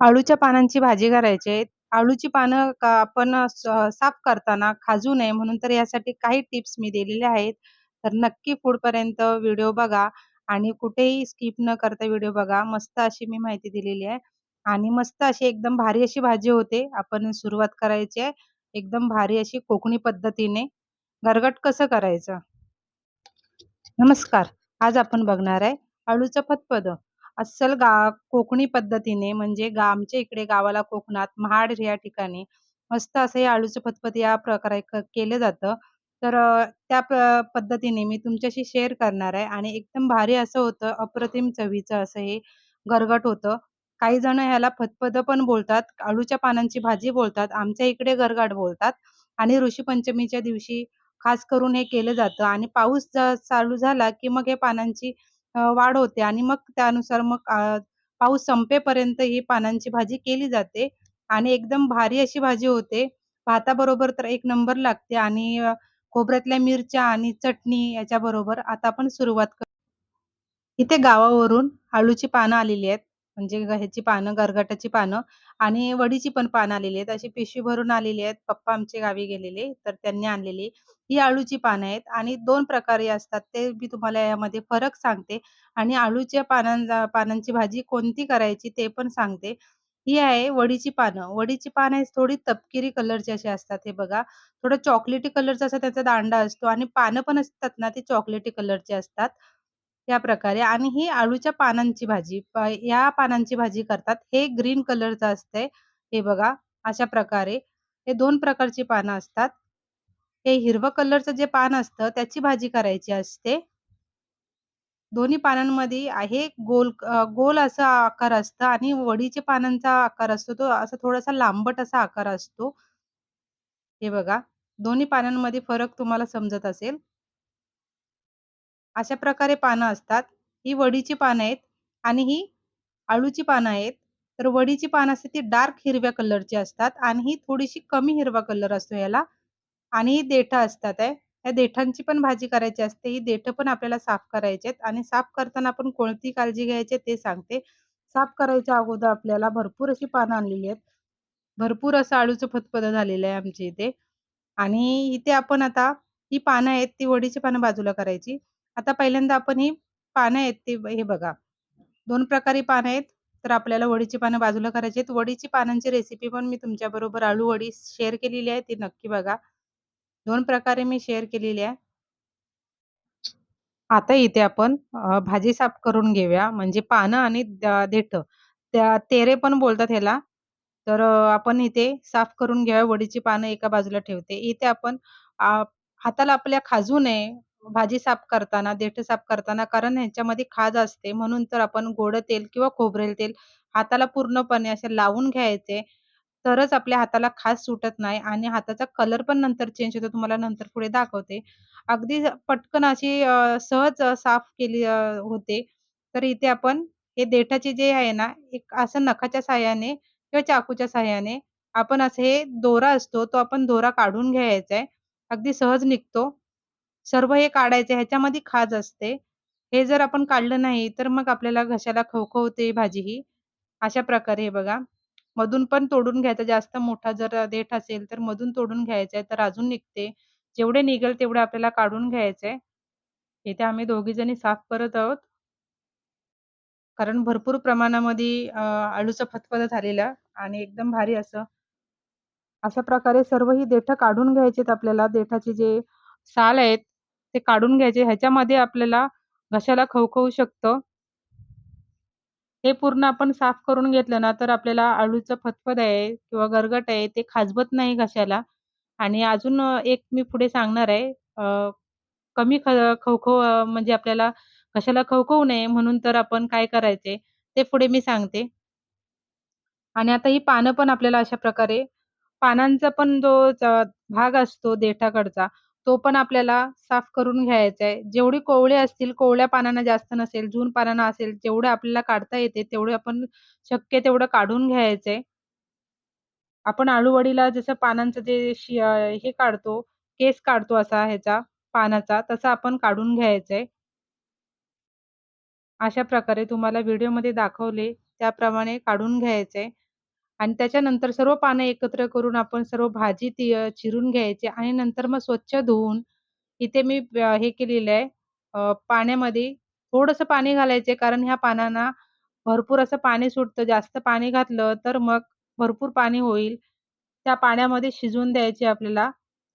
अळूच्या पानांची भाजी करायची आहे. अळूची पानं का आपण स साफ करताना खाजू नये म्हणून तर यासाठी काही टिप्स मी दिलेल्या आहेत. तर नक्की पुढपर्यंत व्हिडिओ बघा आणि कुठेही स्किप न करता व्हिडिओ बघा. मस्त अशी मी माहिती दिलेली आहे आणि मस्त अशी एकदम भारी अशी भाजी होते. आपण सुरुवात करायची आहे एकदम भारी अशी कोकणी पद्धतीने. गरगट कसं करायचं? नमस्कार. आज आपण बघणार आहे अळूचं फतपद अस्सल गा कोकणी पद्धतीने म्हणजे गा आमच्या इकडे गावाला कोकणात महाड या ठिकाणी मस्त असं हे अळूचं फतपद या प्रकारे केलं जातं. तर त्या पद्धतीने मी तुमच्याशी शेअर करणार आहे आणि एकदम भारी असं होतं, अप्रतिम चवीचं असं हे गरगट होतं. काही जण ह्याला फतफदं पण बोलतात, अळूच्या पानांची भाजी बोलतात. आमच्या इकडे गरगाट बोलतात आणि ऋषीपंचमीच्या दिवशी खास करून हे केलं जातं आणि पाऊस चालू झाला, की मग हे पानांची वाढ होते आणि मग त्यानुसार मग पाऊस संपेपर्यंत ही पानांची भाजी केली जाते आणि एकदम भारी अशी भाजी होते. भाताबरोबर तर एक नंबर लागते आणि खोबऱ्यातल्या मिरच्या आणि चटणी याच्या बरोबर आता आपण सुरुवात कर इथे गावावरून आळूची पानं आलेली आहेत. म्हणजे ह्याची पानं, गरगटाची पानं आणि वडीची पण पानं आलेली आहेत. अशी पिशवी भरून आलेली आहेत. पप्पा आमचे गावी गेलेले, तर त्यांनी आणलेली. ही अळूची पानं आहेत आणि दोन प्रकारे असतात. ते मी तुम्हाला यामध्ये फरक सांगते आणि अळूच्या पानांचा पानांची भाजी कोणती करायची ते पण सांगते. ही आहे वडीची पानं. वडीची पानं आहे थोडी तपकिरी कलरची अशी असतात. हे बघा, थोडं चॉकलेटी कलरचा असा त्याचा दांडा असतो आणि पानं पण असतात ना, ती चॉकलेटी कलरची असतात. या प्रकारे आणि ही आळूच्या पानांची भाजी. प या पानांची भाजी करतात. हे ग्रीन कलरचं असतंय. हे बघा, अशा प्रकारे. हे दोन प्रकारची पानं असतात. हे हिरवं कलरचं जे पान असतं, त्याची भाजी करायची असते. दोन्ही पानांमध्ये आहे गोल गोल असा आकार असतं आणि वडीच्या पानांचा आकार असतो, तो असा थोडासा लांबट असा आकार असतो. हे बघा, दोन्ही पानांमध्ये फरक तुम्हाला समजत असेल. अशा प्रकारे पानं असतात. ही वडीची पानं आहेत आणि ही अळूची पानं आहेत. तर वडीची पानं असतात ती डार्क हिरव्या कलरची असतात आणि ही थोडीशी कमी हिरवा कलर असतो याला आणि ही देठं असतात आहे. या देठांची पण भाजी करायची असते. ही देठं पण आपल्याला साफ करायची आहेत आणि साफ करताना आपण कोणती काळजी घ्यायची ते सांगते. साफ करायच्या अगोदर आपल्याला भरपूर अशी पानं आणलेली आहेत. भरपूर असं अळूचं फतफदं झालेलं आहे आमच्या इथे आणि इथे आपण आता ही पानं आहेत, ती वडीची पानं बाजूला करायची. आता पहिल्यांदा आपण ही पानं आहेत ती हे बघा, दोन प्रकारे पानं आहेत. तर आपल्याला वडीची पानं बाजूला करायची आहेत. वडीची पानांची रेसिपी पण मी तुमच्याबरोबर आळू वडी शेअर केलेली आहे, ती नक्की बघा. दोन प्रकारे मी शेअर केलेली आहे. आता इथे आपण भाजी साफ करून घेऊया. म्हणजे पानं आणि देठ त्या तेरे पण बोलतात ह्याला. तर आपण इथे साफ करून घेऊया. वडीची पानं एका बाजूला ठेवते. इथे आपण हाताला आपल्या खाजू नये भाजी साफ करताना, देठ साफ करताना, कारण ह्याच्यामध्ये खाज असते. म्हणून तर आपण गोड तेल किंवा खोबरेल तेल हाताला पूर्णपणे असे लावून घ्यायचे. तरच आपल्या हाताला खाज सुटत नाही आणि हाताचा कलर पण नंतर चेंज होतो. तुम्हाला नंतर पुढे दाखवते. अगदी पटकन अशी सहज साफ केली होते. तर इथे आपण हे देठाचे जे आहे ना, एक असं नखाच्या साहाय्याने किंवा चाकूच्या साह्याने आपण असं हे दोरा असतो, तो आपण दोरा काढून घ्यायचा आहे. अगदी सहज निघतो. सर्व हे काढायचे ह्याच्यामध्ये खाज असते. हे जर आपण काढलं नाही, तर मग आपल्याला घशाला खवखवते भाजी ही. अशा प्रकारे हे बघा. मधून पण तोडून घ्यायचा. जास्त मोठा जर देठ असेल, तर मधून तोडून घ्यायचा आहे, तर अजून निघते. जेवढे निघेल तेवढे आपल्याला काढून घ्यायचंय इथे आम्ही दोघी जणी साफ करत आहोत. कारण भरपूर प्रमाणामध्ये आळूचं फतफद झालेलं आणि एकदम भारी असं. अशा प्रकारे सर्व ही देठ काढून घ्यायचेत आपल्याला. देठाचे जे साल आहेत, ते काढून घ्यायचे. ह्याच्यामध्ये आपल्याला घशाला खवखवू शकतं. हे पूर्ण आपण साफ करून घेतलं ना, तर आपल्याला आळूचं फतफद आहे किंवा गरगट आहे, ते खाजवत नाही घशाला. आणि अजून एक मी पुढे सांगणार आहे. कमी ख खवखव म्हणजे आपल्याला घशाला खवखवू नये म्हणून तर आपण काय करायचे, ते पुढे मी सांगते. आणि आता ही पानं पण आपल्याला अशा प्रकारे पानांचा पण जो भाग असतो देठाकडचा, तो पण आपल्याला साफ करून घ्यायचा आहे. जेवढी कोवळी असतील, कोवळ्या पानांना जास्त नसेल, जून पानांना असेल, जेवढं आपल्याला काढता येते, तेवढे आपण शक्य तेवढं काढून घ्यायचंय. आपण आळूवडीला जसं पानांचं जे हे काढतो, केस काढतो असा ह्याचा पानाचा तसा आपण काढून घ्यायचंय. अशा प्रकारे तुम्हाला व्हिडिओमध्ये दाखवले त्याप्रमाणे काढून घ्यायचंय आणि त्याच्यानंतर सर्व पानं एकत्र करून आपण सर्व भाजी ती अ, चिरून घ्यायची आणि नंतर मग स्वच्छ धुवून इथे मी अ, हे केलेलं आहे अ, पाण्यामध्ये थोडंसं पाणी घालायचे कारण ह्या पानांना भरपूर असं पाणी सुटतं. जास्त पाणी घातलं तर मग भरपूर पाणी होईल. त्या पाण्यामध्ये शिजवून द्यायचे आपल्याला.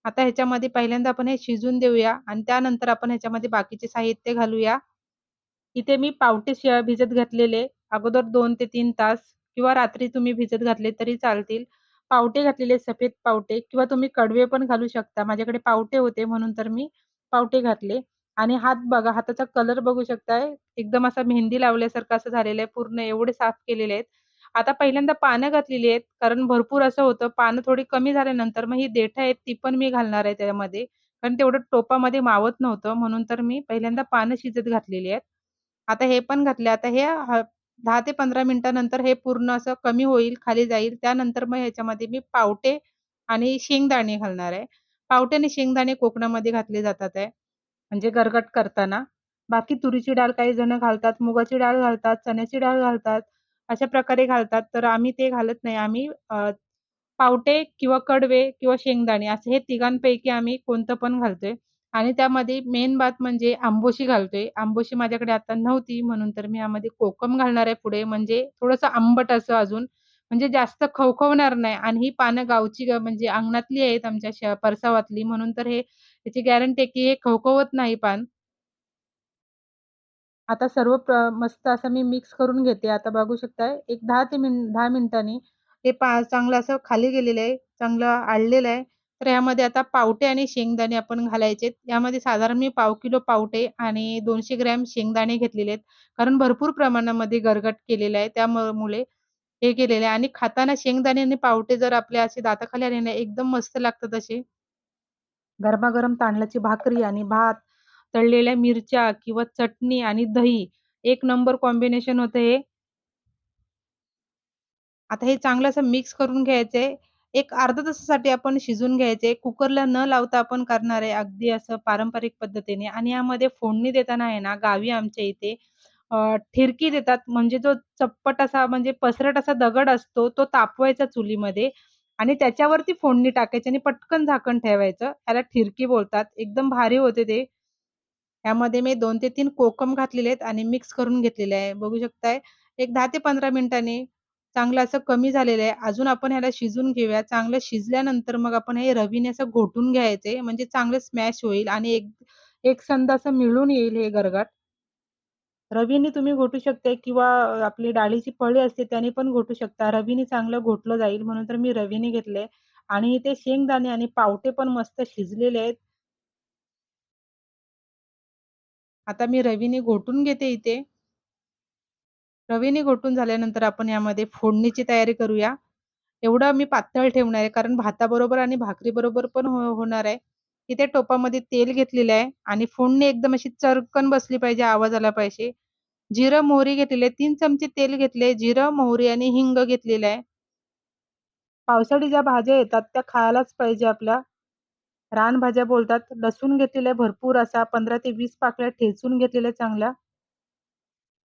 आता ह्याच्यामध्ये पहिल्यांदा आपण हे शिजवून देऊया आणि त्यानंतर आपण ह्याच्यामध्ये बाकीचे साहित्य घालूया. इथे मी पावटे श भिजत घातलेले अगोदर 2 ते 3 तास किंवा रात्री तुम्ही भिजत घातले तरी चालतील. पावटे घातलेले सफेद पावटे किंवा तुम्ही कडवे पण घालू शकता. माझ्याकडे पावटे होते म्हणून तर मी पावटे घातले आणि हात बघा, हाताचा कलर बघू शकताय. एकदम असा मेहंदी लावल्यासारखं असं झालेलं आहे. पूर्ण एवढे साफ केलेले आहेत. आता पहिल्यांदा पानं घातलेली आहेत, कारण भरपूर असं होतं पानं थोडी कमी झाल्यानंतर मग ही देठं आहेत ती पण मी घालणार आहे त्यामध्ये. कारण तेवढं टोपामध्ये मावत नव्हतं म्हणून तर मी पहिल्यांदा पानं शिजत घातलेली आहेत. आता हे पण घातले. आता हे ह 10 ते 15 मिनिटानंतर हे पूर्ण असं कमी होईल, खाली जाईल. त्यानंतर मग ह्याच्यामध्ये मी पावटे आणि शेंगदाणे घालणार आहे. पावटे आणि शेंगदाणे कोकणामध्ये घातले जातात आहे. म्हणजे गरगट करताना. बाकी तुरीची डाळ काही जण घालतात, मुगाची डाळ घालतात, चण्याची डाळ घालतात. अशा प्रकारे घालतात. तर आम्ही ते घालत नाही. आम्ही अ, पावटे किंवा कडवे किंवा शेंगदाणे असे हे तिघांपैकी आम्ही कोणतं पण घालतोय आणि त्यामध्ये मेन बात म्हणजे आंबोशी घालतोय. आंबोशी माझ्याकडे आता नव्हती म्हणून तर मी यामध्ये कोकम घालणार आहे पुढे म्हणजे थोडंसं आंबट असं अजून म्हणजे जास्त खवखवणार नाही आणि ही पानं गावची ग म्हणजे अंगणातली आहेत आमच्या श परसावातली म्हणून तर हे याची गॅरंटी आहे की हे खवखवत नाही पान. आता सर्व प्र मस्त असं मी मिक्स करून घेते. आता बघू शकताय एक दहा ते मिन दहा मिनिटांनी हे पा चांगलं असं खाली गेलेलं आहे, चांगलं आळलेलं आहे. तर यामध्ये आता पावटे आणि शेंगदाणे आपण घालायचे यामध्ये साधारण मी पाव किलो पावटे आणि दोनशे ग्रॅम शेंगदाणे घेतलेले आहेत. कारण भरपूर प्रमाणामध्ये गरगट केलेला आहे त्यामुळे हे केलेलं आहे आणि खाताना शेंगदाणे आणि पावटे जर आपल्या असे दाताखाली आले ना, एकदम मस्त लागतात असे. गरमागरम तांदळाची भाकरी आणि भात, तळलेल्या मिरच्या किंवा चटणी आणि दही एक नंबर कॉम्बिनेशन होतं हे. आता हे चांगलं असं मिक्स करून घ्यायचंय. एक अर्ध्या तासासाठी आपण शिजून घ्यायचे कुकरला न लावता आपण करणार आहे अगदी असं पारंपरिक पद्धतीने आणि यामध्ये फोडणी देताना आहे ना, गावी आमच्या इथे ठिरकी देतात. म्हणजे जो चप्पट असा म्हणजे पसरट असा दगड असतो, तो तापवायचा चुलीमध्ये आणि त्याच्यावरती फोडणी टाकायची आणि पटकन झाकण ठेवायचं. त्याला ठिरकी बोलतात. एकदम भारी होते ते. यामध्ये मी दोन ते तीन कोकम घातलेले आहेत आणि मिक्स करून घेतलेले आहे. बघू शकताय एक दहा ते 15 मिनिटांनी चांगलं असं कमी झालेलं आहे. अजून आपण ह्याला शिजून घेऊया. चांगलं शिजल्यानंतर मग आपण हे रवीने असं घोटून घ्यायचे म्हणजे चांगलं स्मॅश होईल आणि एक एकसंध असं मिळून येईल हे गरगाट रवीने तुम्ही घोटू शकता किंवा आपली डाळीची पळी असते त्याने पण घोटू शकता. रवीने चांगलं घोटलं जाईल म्हणून तर मी रवीने घेतले आणि ते शेंगदाणे आणि पावटे पण मस्त शिजलेले आहेत. आता मी रवीने घोटून घेते इथे. रवीने घोटून झाल्यानंतर आपण यामध्ये फोडणीची तयारी करूया. एवढं मी पातळ ठेवणार आहे कारण भाताबरोबर आणि भाकरीबरोबर पण हो होणार आहे. इथे टोपामध्ये तेल घेतलेलं आहे आणि फोडणी एकदम अशी चरकन बसली पाहिजे, आवाज आला पाहिजे. जिरं, मोहरी घेतलेले तीन चमचे तेल घेतले. जिरं, मोहरी आणि हिंग घेतलेलं आहे. पावसाळी ज्या भाज्या येतात त्या खायलाच पाहिजे आपल्या. रानभाज्या बोलतात. लसूण घेतलेल्या आहे भरपूर असा 15 ते वीस पाकळ्या ठेचून घेतलेल्या चांगल्या.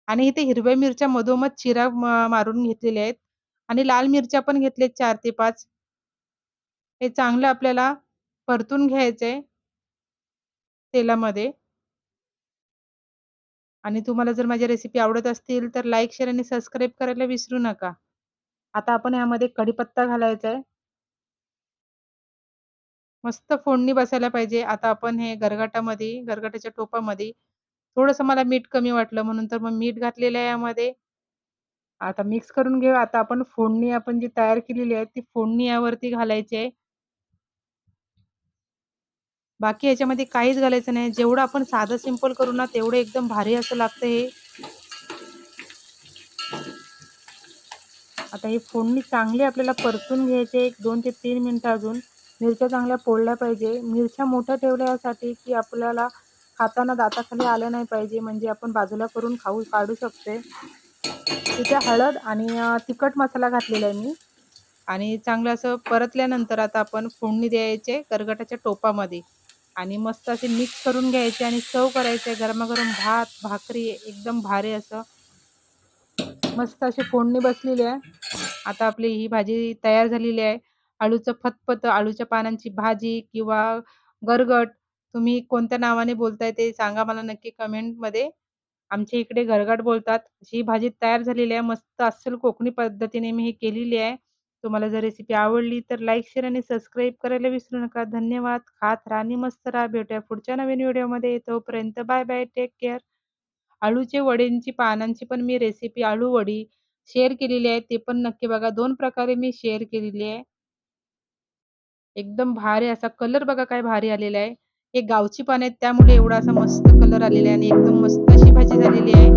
आणि इथे हिरव्या मिरच्या मधोमध चिरा म मारून घेतलेल्या आहेत आणि लाल मिरच्या पण घेतल्यात चार ते पाच हे चांगलं आपल्याला परतून घ्यायचंय. तेलामध्ये. आणि तुम्हाला जर माझ्या रेसिपी आवडत असतील तर लाईक, शेअर आणि सबस्क्राईब करायला विसरू नका. आता आपण यामध्ये कढीपत्ता घालायचा आहे. मस्त फोडणी बसायला पाहिजे. आता आपण हे गरगटामध्ये गरगटाच्या टोपामध्ये थोडंसं मला मीठ कमी वाटलं म्हणून तर मग मीठ घातलेलं आहे यामध्ये. आता मिक्स करून घेऊ. आता आपण फोडणी आपण जी तयार केलेली आहे ती फोडणी यावरती घालायची आहे. बाकी याच्यामध्ये काहीच घालायचं नाही. जेवढं आपण साधं सिंपल करू ना तेवढं एकदम भारी असं लागतं हे. आता ही फोडणी चांगली आपल्याला परतून घ्यायची एक दोन ते तीन मिनिटं अजून. मिरच्या चांगल्या पोळल्या पाहिजे. मिरच्या मोठ्या ठेवल्या यासाठी की आपल्याला खाताना दाताखाली आलं नाही पाहिजे म्हणजे आपण बाजूला करून खाऊ काढू शकते. तिथे हळद आणि तिखट मसाला घातलेला आहे मी. आणि चांगलं असं परतल्यानंतर आता आपण फोडणी द्यायचे गरगटाच्या टोपामध्ये आणि मस्त असे मिक्स करून घ्यायचे आणि सर्व करायचे गरमागरम भात, भाकरी एकदम भारी असं मस्त अशी फोडणी बसलेली आहे. आता आपली ही भाजी तयार झालेली आहे. आळूचं फतफत, आळूच्या पानांची भाजी किंवा गरगट तुम्ही कोणत्या नावाने बोलताय ते सांगा मला नक्की कमेंटमध्ये आमच्या इकडे घरगाट बोलतात. ही भाजी तयार झालेली आहे. मस्त अस्सल कोकणी पद्धतीने मी ही केलेली आहे. तुम्हाला जर रेसिपी आवडली तर लाईक, शेअर आणि सबस्क्राईब करायला विसरू नका. धन्यवाद. खात राणी मस्त राहा. भेटूया पुढच्या नवीन व्हिडिओमध्ये. तोपर्यंत बाय बाय. Take care. आळूचे वडींची पानांची पण मी रेसिपी आळू वडी शेअर केलेली आहे. ते पण नक्की बघा. दोन प्रकारे मी शेअर केलेली आहे. एकदम भारी असा कलर बघा काय भारी आलेला आहे. हे गावची पान आहेत त्यामुळे एवढा असा मस्त कलर आलेला आहे आणि एकदम मस्त अशी भाजी झालेली आहे.